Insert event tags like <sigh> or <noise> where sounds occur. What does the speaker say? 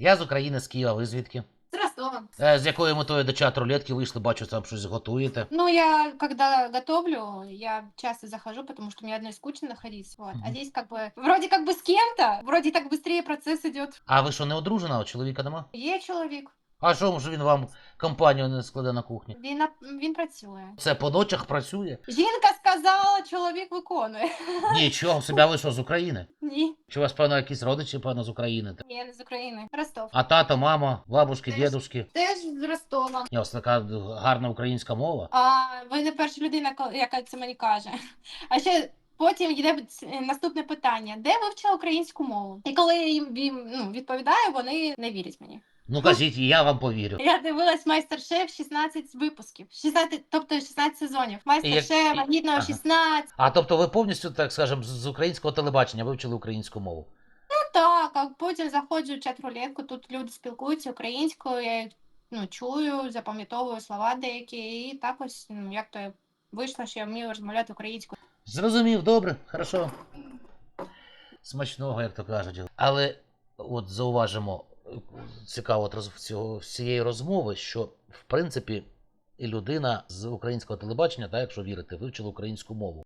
Я з України, з Києва, ви звідки? С Ростова. Е, З якою метою до чат рулетки вийшли, бачу, там щось готуєте. Ну, я когда готовлю, я часто захожу, потому что мне одной скучно находиться. Вот. А Мгм. здесь как бы вроде как бы с кем-то, вроде так быстрее процесс идет. А ви що, не одружена, а чоловіка нема? Є чоловік, А що може він вам компанію не складе на кухні? він, на- він працює. Це по ночах працює? Жінка сказала, чоловік виконує. <laughs> Нічого, себе ви що з України? Ні, Чи у вас, певно, якісь родичі, певно, з України? я не з України. Ростов. А тато, мама, бабушки, Теж. дідушки? Теж з Ростова. Ні, у вас така гарна українська мова. А ви не перша людина, ко- яка це мені каже. А ще потім йде ц- наступне питання: де вивчила українську мову? І коли я їм їм, ну, відповідаю, вони не вірять мені. Ну кажіть, я вам повірю. Я дивилась майстер-шеф 16 випусків, 16, тобто 16 сезонів. Майстер-шеф, вагітного ага. 16. А тобто ви повністю, так скажемо, з- українського телебачення вивчили українську мову? Ну так, а потім заходжу в чат рулетку, тут люди спілкуються українською, я ну, чую, запам'ятовую слова деякі, і так ось, ну, як то вийшло, що я вмію розмовляти українською. Зрозумів, добре, хорошо. Смачного, як то кажуть. Але от зауважимо, цікаво цього, всієї розмови, що в принципі і людина з українського телебачення, так, якщо вірити, вивчила українську мову.